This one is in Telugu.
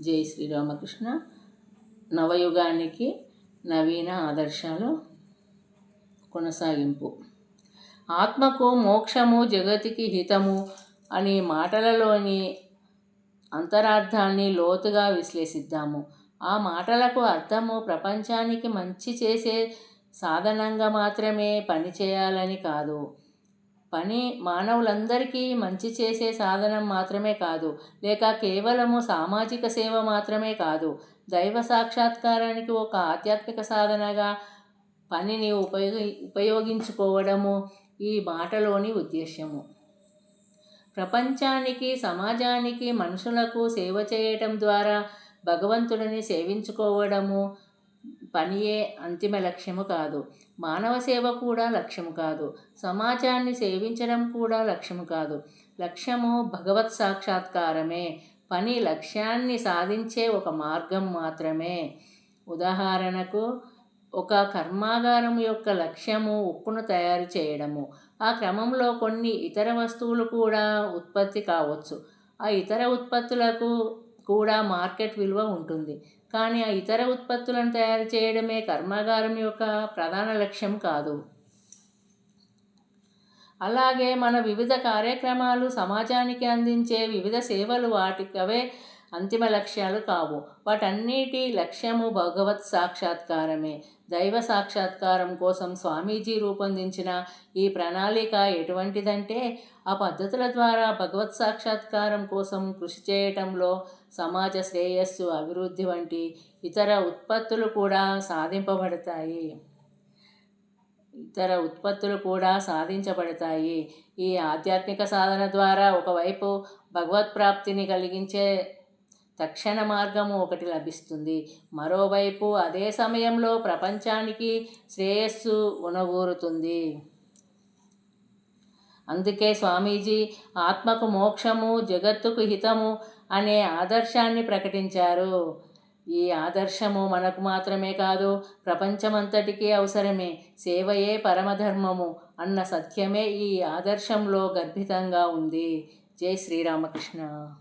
జై శ్రీరామకృష్ణ. నవయుగానికి నవీన ఆదర్శాలు కొనసాగింపు. ఆత్మకు మోక్షము జగతికి హితము అనే మాటలలోని అంతరార్థాన్ని లోతుగా విశ్లేషిద్దాము. ఆ మాటలకు అర్థము ప్రపంచానికి మంచి చేసే సాధనంగా మాత్రమే పని చేయాలని కాదు. పని మానవులందరికీ మంచి చేసే సాధనం మాత్రమే కాదు లేక కేవలము సామాజిక సేవ మాత్రమే కాదు. దైవ సాక్షాత్కారానికి ఒక ఆధ్యాత్మిక సాధనగా పనిని ఉపయోగి ఉపయోగించుకోవడము ఈ మాటలోని ఉద్దేశ్యము. ప్రపంచానికి సమాజానికి మనుషులకు సేవ చేయటం ద్వారా భగవంతుడిని సేవించుకోవడము పనియే అంతిమ లక్ష్యము కాదు. మానవ సేవ కూడా లక్ష్యము కాదు. సమాజాన్ని సేవించడం కూడా లక్ష్యము కాదు. లక్ష్యము భగవత్ సాక్షాత్కారమే. పని లక్ష్యాన్ని సాధించే ఒక మార్గం మాత్రమే. ఉదాహరణకు ఒక కర్మాగారం యొక్క లక్ష్యము ఉప్పును తయారు చేయడము. ఆ క్రమంలో కొన్ని ఇతర వస్తువులు కూడా ఉత్పత్తి కావచ్చు. ఆ ఇతర ఉత్పత్తులకు కూడా మార్కెట్ విలువ ఉంటుంది. కానీ ఆ ఇతర ఉత్పత్తులను తయారు చేయడమే కర్మాగారం యొక్క ప్రధాన లక్ష్యం కాదు. అలాగే మన వివిధ కార్యక్రమాలు సమాజానికి అందించే వివిధ సేవలు వాటికవే అంతిమ లక్ష్యాలు కావు. వాటన్నిటి లక్ష్యము భగవత్ సాక్షాత్కారమే. దైవ సాక్షాత్కారం కోసం స్వామీజీ రూపొందించిన ఈ ప్రణాళిక ఎటువంటిదంటే ఆ పద్ధతుల ద్వారా భగవత్ సాక్షాత్కారం కోసం కృషి చేయటంలో సమాజ శ్రేయస్సు అభివృద్ధి వంటి ఇతర ఉత్పత్తులు కూడా సాధింపబడతాయి. ఇతర ఉత్పత్తులు కూడా సాధించబడతాయి. ఈ ఆధ్యాత్మిక సాధన ద్వారా ఒకవైపు భగవత్ప్రాప్తిని కలిగించే తక్షణ మార్గము ఒకటి లభిస్తుంది. మరోవైపు అదే సమయంలో ప్రపంచానికి శ్రేయస్సు ఉనగూరుతుంది. అందుకే స్వామీజీ ఆత్మకు మోక్షము జగత్తుకు హితము అనే ఆదర్శాన్ని ప్రకటించారు. ఈ ఆదర్శము మనకు మాత్రమే కాదు ప్రపంచమంతటికీ అవసరమే. సేవయే పరమధర్మము అన్న సత్యమే ఈ ఆదర్శంలో గర్భితంగా ఉంది. జై శ్రీరామకృష్ణ.